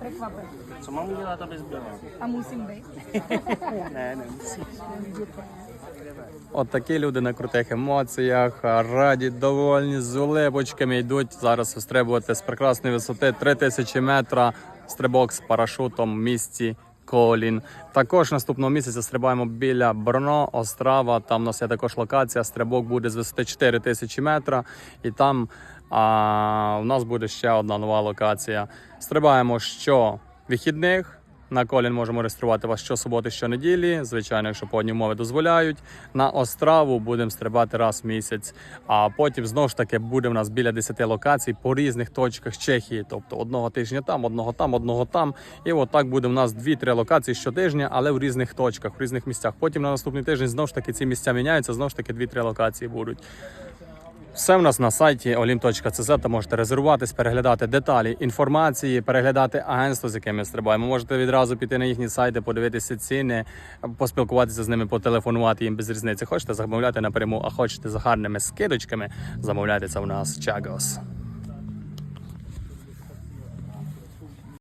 Приквапи. Co mám udělat, aby zbylo? А мусим бить. Ne, nemusíš. От такі люди на крутих емоціях, раді, довольні, з улибочками йдуть зараз вистрибувати з прекрасної висоти 3000 метра, стрибок з парашутом в місті Колін. Також наступного місяця стрибаємо біля Брно, Острава. Там у нас є також локація. Стрибок буде з висоти 4000 метра. І там а, у нас буде ще одна нова локація. Стрибаємо що вихідних. На колін можемо реєструвати вас щосуботи, щонеділі. Звичайно, якщо погодні умови дозволяють. На остраву будемо стрибати раз в місяць. А потім знову ж таки буде в нас біля 10 локацій по різних точках Чехії. Тобто одного тижня там, одного там, одного там. І от так буде в нас 2-3 локації щотижня, але в різних точках, в різних місцях. Потім на наступний тиждень знову ж таки ці місця міняються. Знову ж таки 2-3 локації будуть. Все в нас на сайті olim.cz, можете резервуватись, переглядати деталі інформації, переглядати агентство, з яким ми стрибаємо. Можете відразу піти на їхні сайти, подивитися ціни, поспілкуватися з ними, потелефонувати їм без різниці. Хочете замовляти напряму, а хочете з гарними скидочками, замовляйте це в нас Чагос.